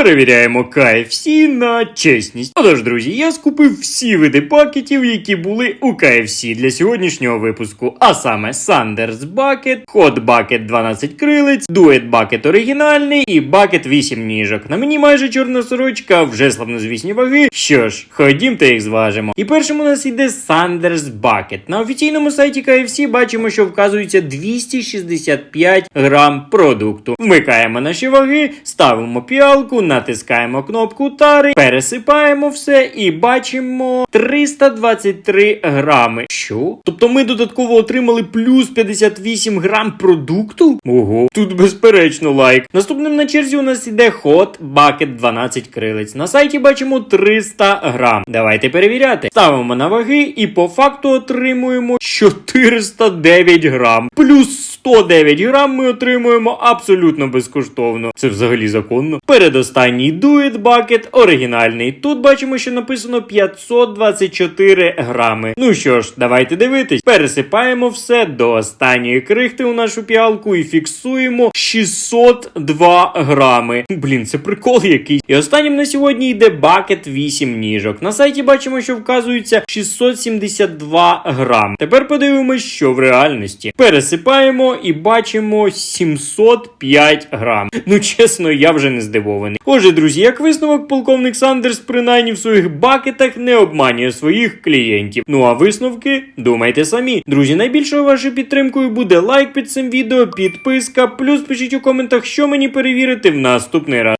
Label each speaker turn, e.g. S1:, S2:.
S1: Перевіряємо KFC на чесність. Отож, друзі, я скупив всі види пакетів, які були у KFC для сьогоднішнього випуску. А саме Sanders Bucket, Hot Bucket 12 крилиць, Duet Bucket оригінальний і Bucket 8 ніжок. На мені майже чорна сорочка, вже славнозвісні ваги. Що ж, ходімте їх зважимо. І першим у нас йде Sanders Bucket. На офіційному сайті KFC бачимо, що вказується 265 грам продукту. Вмикаємо наші ваги, ставимо піалку, натискаємо кнопку тари, пересипаємо все і бачимо 323 грами. Що? Тобто ми додатково отримали плюс 58 грам продукту? Ого, тут безперечно лайк. Наступним на черзі у нас іде Hot Bucket 12 крилиць. На сайті бачимо 300 грам. Давайте перевіряти. Ставимо на ваги і по факту отримуємо 409 грам. Плюс 109 грам ми отримуємо абсолютно безкоштовно. Це взагалі законно. Передостанній Duet Bucket оригінальний. Тут бачимо, що написано 524 грами. Ну що ж, давайте дивитись. Пересипаємо все до останньої крихти у нашу піалку і фіксуємо 602 грами. Блін, це прикол якийсь. І останнім на сьогодні йде Bucket 8 ніжок. На сайті бачимо, що вказується 672 грам. Тепер подивимось, що в реальності. Пересипаємо і бачимо 705 грам. Ну чесно, я вже не здивований. Отже, друзі, як висновок, полковник Сандерс принаймні в своїх бакетах не обманює своїх клієнтів. Ну а висновки думайте самі. Друзі, найбільшою вашою підтримкою буде лайк під цим відео, підписка, плюс пишіть у коментах, що мені перевірити в наступний раз.